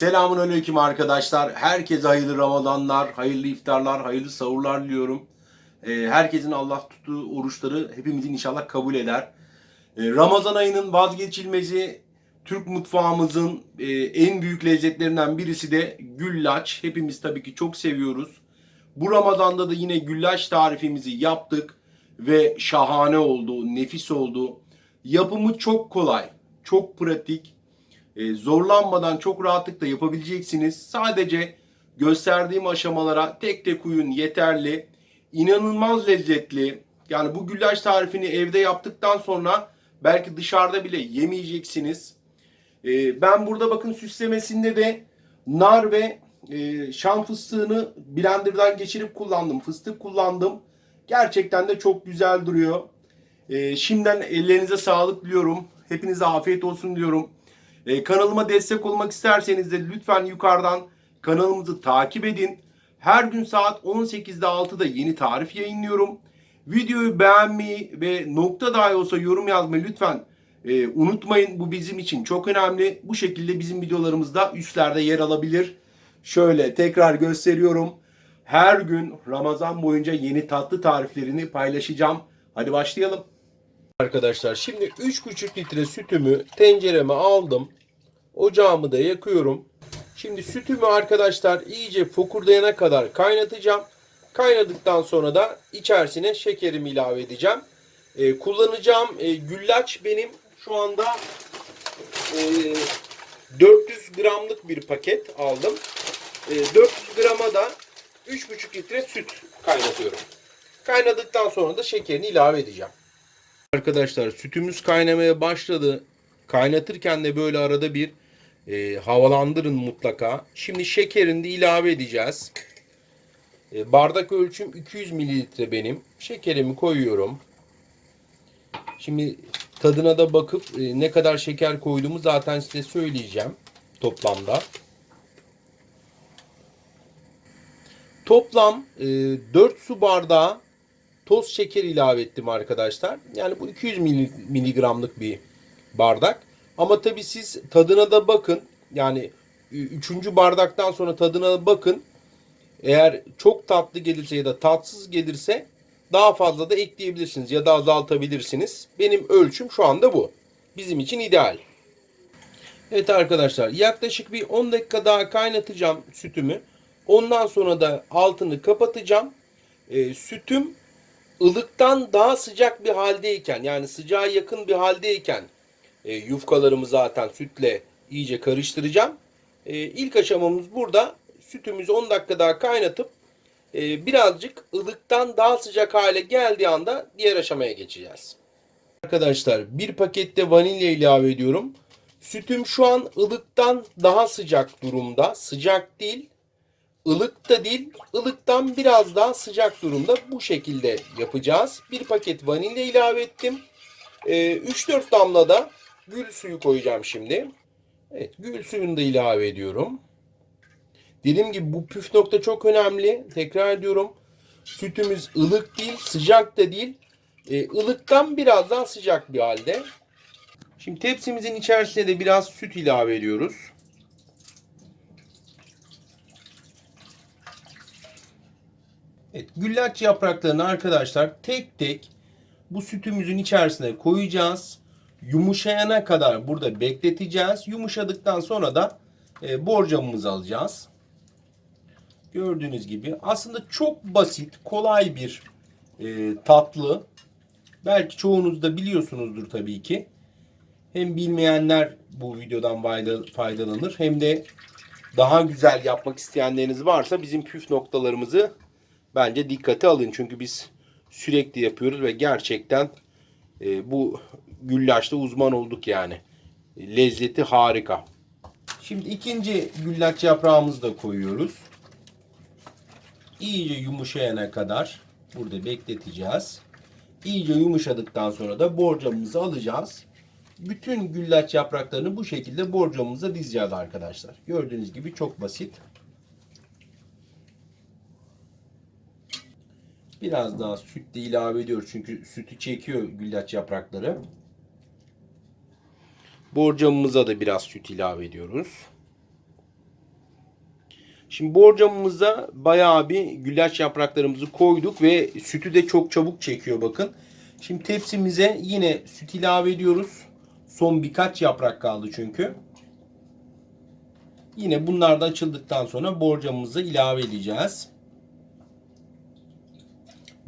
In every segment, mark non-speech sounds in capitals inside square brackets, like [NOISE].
Selamun aleyküm arkadaşlar. Herkese hayırlı Ramazanlar, hayırlı iftarlar, hayırlı sahurlar diliyorum. Ee, herkesin Allah tuttuğu oruçları hepimizin inşallah kabul eder. Ee, Ramazan ayının vazgeçilmezi Türk mutfağımızın e, en büyük lezzetlerinden birisi de güllaç. Hepimiz tabii ki çok seviyoruz. Bu Ramazan'da da yine güllaç tarifimizi yaptık ve şahane oldu, nefis oldu. Yapımı çok kolay, çok pratik. E, zorlanmadan çok rahatlıkla yapabileceksiniz. Sadece gösterdiğim aşamalara tek tek uyun yeterli. İnanılmaz lezzetli. Yani bu güllaç tarifini evde yaptıktan sonra belki dışarıda bile yemeyeceksiniz. E, ben burada bakın süslemesinde de nar ve e, şam fıstığını blenderdan geçirip kullandım. Fıstık kullandım. Gerçekten de çok güzel duruyor. E, şimdiden ellerinize sağlık diliyorum. Hepinize afiyet olsun diyorum. Ee, kanalıma destek olmak isterseniz de lütfen yukarıdan kanalımızı takip edin. Her gün saat 18'de 6'da yeni tarif yayınlıyorum. Videoyu beğenmeyi ve nokta dahi olsa yorum yazmayı lütfen e, unutmayın. Bu bizim için çok önemli. Bu şekilde bizim videolarımızda üstlerde yer alabilir. Şöyle tekrar gösteriyorum. Her gün Ramazan boyunca yeni tatlı tariflerini paylaşacağım. Hadi başlayalım. Arkadaşlar şimdi 3,5 litre sütümü tencereme aldım. Ocağımı da yakıyorum. Şimdi sütümü arkadaşlar iyice fokurdayana kadar kaynatacağım. Kaynadıktan sonra da içerisine şekerimi ilave edeceğim. Ee, kullanacağım e, güllaç benim şu anda e, 400 gramlık bir paket aldım. E, 400 grama da 3,5 litre süt kaynatıyorum. Kaynadıktan sonra da şekerini ilave edeceğim. Arkadaşlar sütümüz kaynamaya başladı. Kaynatırken de böyle arada bir e, havalandırın mutlaka. Şimdi şekerini de ilave edeceğiz. E, bardak ölçüm 200 mililitre benim. Şekerimi koyuyorum. Şimdi tadına da bakıp e, ne kadar şeker koyduğumu zaten size söyleyeceğim toplamda. Toplam e, 4 su bardağı toz şeker ilave ettim arkadaşlar. Yani bu 200 mili- miligramlık bir bardak. Ama tabi siz tadına da bakın. Yani üçüncü bardaktan sonra tadına da bakın. Eğer çok tatlı gelirse ya da tatsız gelirse daha fazla da ekleyebilirsiniz ya da azaltabilirsiniz. Benim ölçüm şu anda bu. Bizim için ideal. Evet arkadaşlar yaklaşık bir 10 dakika daha kaynatacağım sütümü. Ondan sonra da altını kapatacağım. E, sütüm ılıktan daha sıcak bir haldeyken yani sıcağa yakın bir haldeyken e, yufkalarımı zaten sütle iyice karıştıracağım. E, ilk aşamamız burada sütümüzü 10 dakika daha kaynatıp e, birazcık ılıktan daha sıcak hale geldiği anda diğer aşamaya geçeceğiz. Arkadaşlar bir pakette vanilya ilave ediyorum. Sütüm şu an ılıktan daha sıcak durumda. Sıcak değil, ılık da değil, ılıktan biraz daha sıcak durumda bu şekilde yapacağız. Bir paket vanilya ilave ettim. Ee, 3-4 damla da gül suyu koyacağım şimdi. Evet, gül suyunu da ilave ediyorum. Dediğim gibi bu püf nokta çok önemli. Tekrar ediyorum. Sütümüz ılık değil, sıcak da değil. Ee, ılıktan biraz daha sıcak bir halde. Şimdi tepsimizin içerisine de biraz süt ilave ediyoruz. Evet, güllaç yapraklarını arkadaşlar tek tek bu sütümüzün içerisine koyacağız. Yumuşayana kadar burada bekleteceğiz. Yumuşadıktan sonra da e, borcamımızı alacağız. Gördüğünüz gibi aslında çok basit, kolay bir e, tatlı. Belki çoğunuz da biliyorsunuzdur tabii ki. Hem bilmeyenler bu videodan fayda- faydalanır hem de daha güzel yapmak isteyenleriniz varsa bizim püf noktalarımızı bence dikkate alın. Çünkü biz sürekli yapıyoruz ve gerçekten e, bu güllaçta uzman olduk yani. Lezzeti harika. Şimdi ikinci güllaç yaprağımızı da koyuyoruz. İyice yumuşayana kadar burada bekleteceğiz. İyice yumuşadıktan sonra da borcamımızı alacağız. Bütün güllaç yapraklarını bu şekilde borcamımıza dizeceğiz arkadaşlar. Gördüğünüz gibi çok basit. Biraz daha süt de ilave ediyoruz çünkü sütü çekiyor güllaç yaprakları. Borcamımıza da biraz süt ilave ediyoruz. Şimdi borcamımıza bayağı bir güllaç yapraklarımızı koyduk ve sütü de çok çabuk çekiyor bakın. Şimdi tepsimize yine süt ilave ediyoruz. Son birkaç yaprak kaldı çünkü. Yine bunlar da açıldıktan sonra borcamımızı ilave edeceğiz.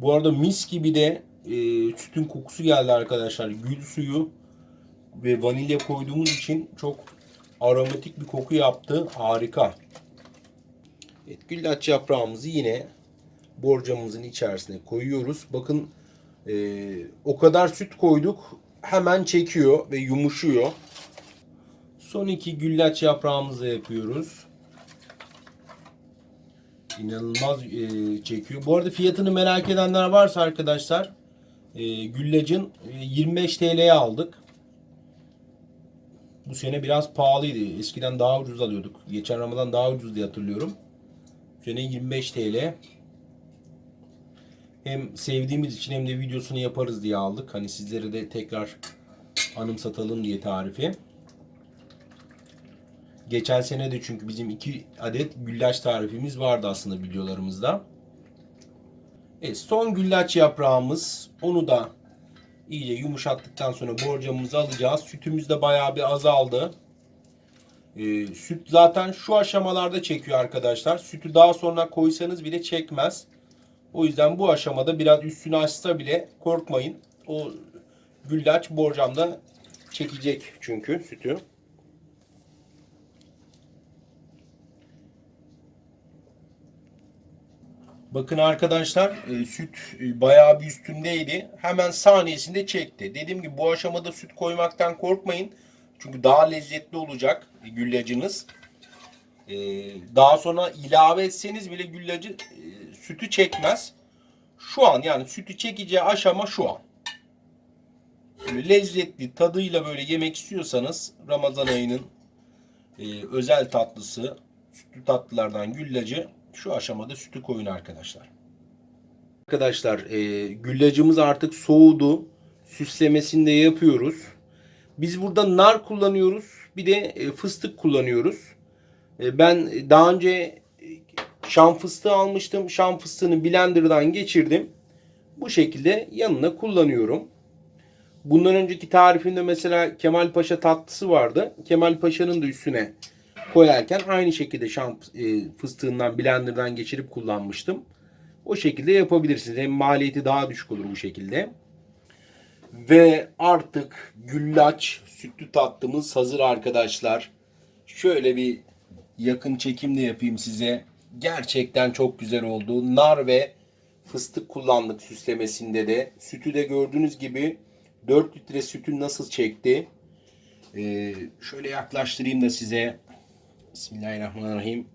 Bu arada mis gibi de e, sütün kokusu geldi arkadaşlar. Gül suyu ve vanilya koyduğumuz için çok aromatik bir koku yaptı. Harika. Evet, güllaç yaprağımızı yine borcamımızın içerisine koyuyoruz. Bakın e, o kadar süt koyduk hemen çekiyor ve yumuşuyor. Son iki güllaç yaprağımızı yapıyoruz. İnanılmaz e, çekiyor. Bu arada fiyatını merak edenler varsa arkadaşlar e, güllacın e, 25 TL'ye aldık. Bu sene biraz pahalıydı. Eskiden daha ucuz alıyorduk. Geçen Ramazan daha ucuz diye hatırlıyorum. Bu sene 25 TL. Hem sevdiğimiz için hem de videosunu yaparız diye aldık. Hani sizlere de tekrar anımsatalım diye tarifi. Geçen sene de çünkü bizim iki adet güllaç tarifimiz vardı aslında videolarımızda. Evet, son güllaç yaprağımız. Onu da iyice yumuşattıktan sonra borcamımızı alacağız. Sütümüz de bayağı bir azaldı. Ee, süt zaten şu aşamalarda çekiyor arkadaşlar. Sütü daha sonra koysanız bile çekmez. O yüzden bu aşamada biraz üstünü açsa bile korkmayın. O güllaç borcamda çekecek çünkü sütü. Bakın arkadaşlar e, süt e, bayağı bir üstündeydi. Hemen saniyesinde çekti. Dediğim gibi bu aşamada süt koymaktan korkmayın. Çünkü daha lezzetli olacak e, güllacınız. E, daha sonra ilave etseniz bile güllacı e, sütü çekmez. Şu an yani sütü çekeceği aşama şu an. Böyle lezzetli tadıyla böyle yemek istiyorsanız Ramazan ayının e, özel tatlısı sütlü tatlılardan güllacı şu aşamada sütü koyun arkadaşlar. Arkadaşlar e, güllacımız artık soğudu. Süslemesini de yapıyoruz. Biz burada nar kullanıyoruz. Bir de e, fıstık kullanıyoruz. E, ben daha önce e, şam fıstığı almıştım. Şam fıstığını blenderdan geçirdim. Bu şekilde yanına kullanıyorum. Bundan önceki tarifimde mesela Kemal Paşa tatlısı vardı. Kemal Paşa'nın da üstüne koyarken aynı şekilde şam e, fıstığından blenderdan geçirip kullanmıştım. O şekilde yapabilirsiniz. Hem maliyeti daha düşük olur bu şekilde. Ve artık güllaç sütlü tatlımız hazır arkadaşlar. Şöyle bir yakın çekim de yapayım size. Gerçekten çok güzel oldu. Nar ve fıstık kullandık süslemesinde de. Sütü de gördüğünüz gibi 4 litre sütü nasıl çekti. Ee, şöyle yaklaştırayım da size. Bismillahirrahmanirrahim.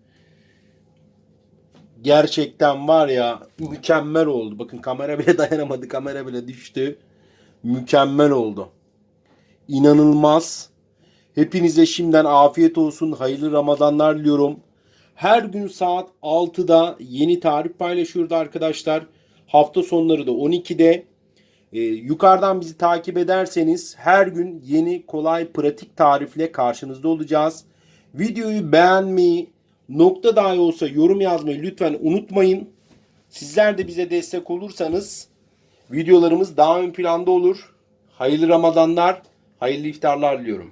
Gerçekten var ya mükemmel oldu. Bakın kamera bile [LAUGHS] dayanamadı. Kamera bile düştü. Mükemmel oldu. İnanılmaz. Hepinize şimdiden afiyet olsun. Hayırlı Ramazanlar diliyorum. Her gün saat 6'da yeni tarif paylaşıyoruz arkadaşlar. Hafta sonları da 12'de. Ee, yukarıdan bizi takip ederseniz her gün yeni, kolay, pratik tarifle karşınızda olacağız. Videoyu beğenmeyi, nokta dahi olsa yorum yazmayı lütfen unutmayın. Sizler de bize destek olursanız videolarımız daha ön planda olur. Hayırlı Ramazanlar, hayırlı iftarlar diliyorum.